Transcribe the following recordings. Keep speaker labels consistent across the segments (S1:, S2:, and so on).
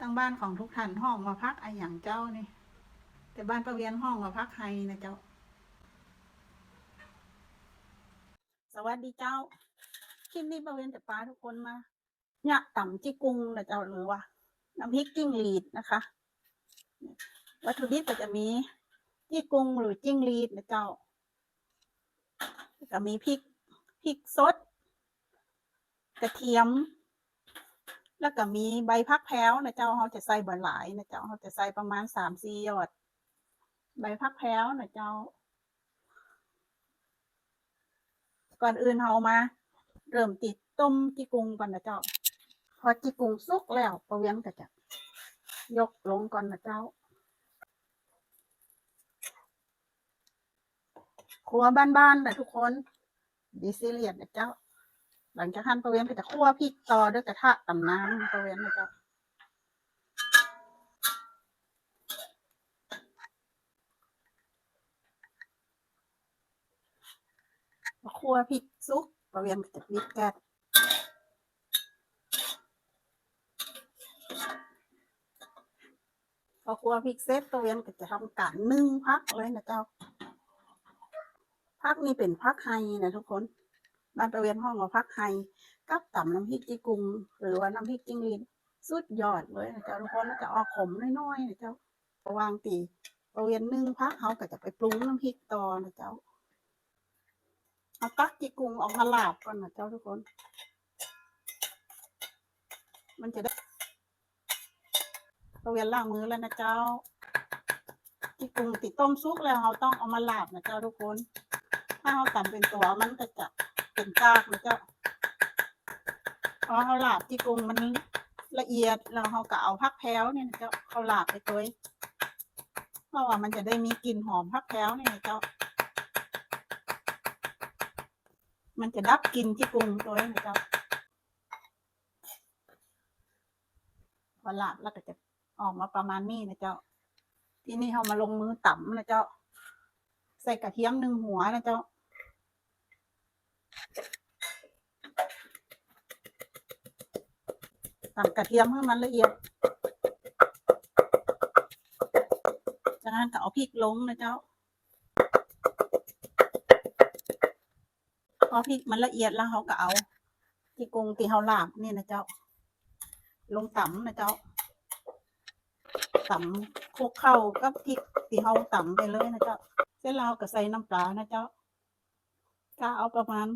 S1: ตั้งบ้านของทุกท่านห้องมาพักไออย่างเจ้านี่ แต่บ้านประเวียนห้องมาพักไฮนะเจ้า สวัสดีเจ้าคลิปนี้ประเวียนจะพาทุกคนมาเนี่ยต่ำจิกุงนะเจ้าหรือว่าน้ำพริกจิ้งหรีดนะคะ วัตถุดิบก็จะมีจี้กุงหรือจิ้งหรีดนะเจ้าก็มีพริกพริกสดกระเทียม แล้วก็มีใบพักแพ้วนะเจ้าเขาจะใส่บ่หลายนะเจ้าเขาจะใส่ประมาณสามสี่หยอด ใบพักแพ้วนะเจ้า ก่อนอื่นเรามา เริ่มติดต้มจีกุงก่อนนะเจ้า พอจีกุงสุกแล้วประเวียนก็จะยกลงก่อนนะเจ้าครัวบ้านๆนะทุกคนดีซีเรียสนะเจ้า หลังจากหั่นประเวนก็จะคั่วพริกต่อด้วยกระทะต่ำน้ำประเวนนะจ้าพอคั่วพริกสุกประเวนก็จะปิดแก๊สพอคั่วพริกเสร็จประเวนก็จะทำการนึ่งพักเลยนะเจ้าพักนี้เป็นพักไฮนะทุกคน บานประเวียนห้องว่าพักไฮกับต่ำน้ำพริกจีกุง หรือว่าน้ำพริกจิงหรีดสุดยอดเลยนะเจ้าทุกคนแล้วจะออกขมน้อยๆนะเจ้าวางตีประเวียนนึ่งพักเขาก็จะไปปรุงน้ำพริกต่อนะเจ้าเอาตักจีกุงออกมาลาบก่อนนะเจ้าทุกคน มันจะได้ประเวียนล้างมือแล้วนะเจ้าจีกุงติดต้มซุกแล้วเราต้องเอามาลาบนะเจ้าทุกคนถ้าเราตำเป็นตัวมันก็จะ เป็นกากนะเจ้าพอเขาหลาบที่กรุงมันละเอียดแล้วเขาก็เอาพักแพ้วเนี่ยนะเจ้าเขาหลาบไปตัวเพราะว่ามันจะได้มีกลิ่นหอมพักแพ้วเนี่ยนะเจ้า มันจะดับกลิ่นที่กรุงตัวนี้นะเจ้าพอหลาบแล้วก็จะออกมาประมาณนี้นะเจ้า ที่นี่เขามาลงมือต่ำนะเจ้า ใส่กระเทียมหนึ่งหัวนะเจ้า ตำกระเทียมให้มันละเอียด จากนั้นก็เอาพริกลงนะเจ้า พอพริกมันละเอียดแล้วเขาก็เอาที่กรุงที่เขาลาบนี่นะเจ้า ลงตำนะเจ้าตำคลุกเข้ากับพริกที่เขาตำไปเลยนะเจ้า เสร็จแล้วก็ใส่น้ำปลานะเจ้าก็เอาประมาณ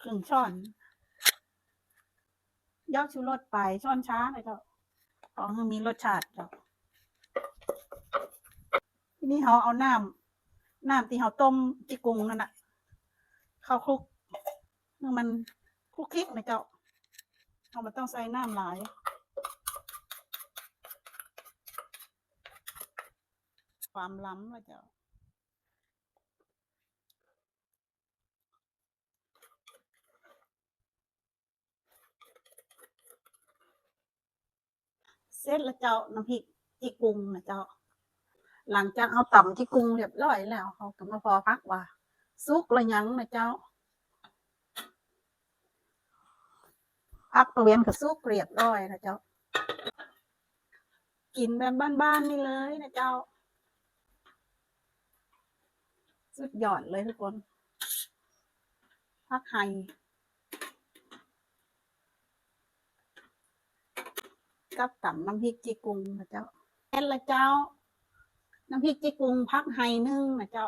S1: ครึ่งช้อน ยอดชูรสไปช้อนช้านะเจ้าขอให้มีรสชาติเจ้าทีนี้เขาเอาน้ำน้ำที่เขาต้มจิกุงนั่นน่ะเข้าคลุกให้มันคลุกคลิกนะเจ้าเขาไม่ต้องใส่น้ำหลายความล้ำนะเจ้า เสร็จแล้วเจ้าน้ำพริกจีกุงนะเจ้า หลังจากเอาต่ำจีกุงเรียบร้อยแล้วเขาก็มาพอพักว่าซุกระยังนะเจ้าพักประเวนกับซุกเรียบร้อยนะเจ้า กินแบบบ้านๆนี่เลยนะเจ้า สุดยอดเลยทุกคนพักไฮ กับตำน้ำพริกจีกุงนะเจ้าแค่ละเจ้า น้ำพริกจีกุงพักไฮนึ่งนะเจ้า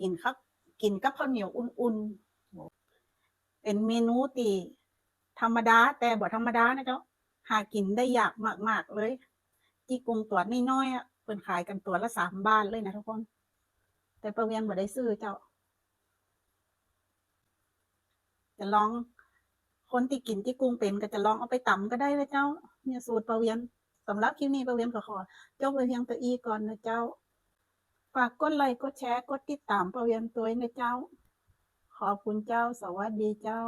S1: กินครับกินกับข้าวเหนียวอุ่นๆ เป็นเมนูตีธรรมดา แต่บ่ธรรมดานะเจ้า หากินได้ยากมากๆเลย จีกุงตัวน้อยๆอะเปิ่นขายกันตัวละสามบาทเลยนะทุกคน แต่ประเวียนบ่ได้ซื้อเจ้า จะลอง คนที่กินที่กุ้งเป็นก็จะลองเอาไปตำก็ได้นะเจ้า เนี่ยสูตรประเวียนสำหรับคลิปนี้ประเวียนก็ขอจบไปเพียงตัวอีก่อนนะเจ้า ฝากกดไลค์กดแชร์กดติดตามประเวียนตัวนะเจ้า ขอบคุณเจ้าสวัสดีเจ้า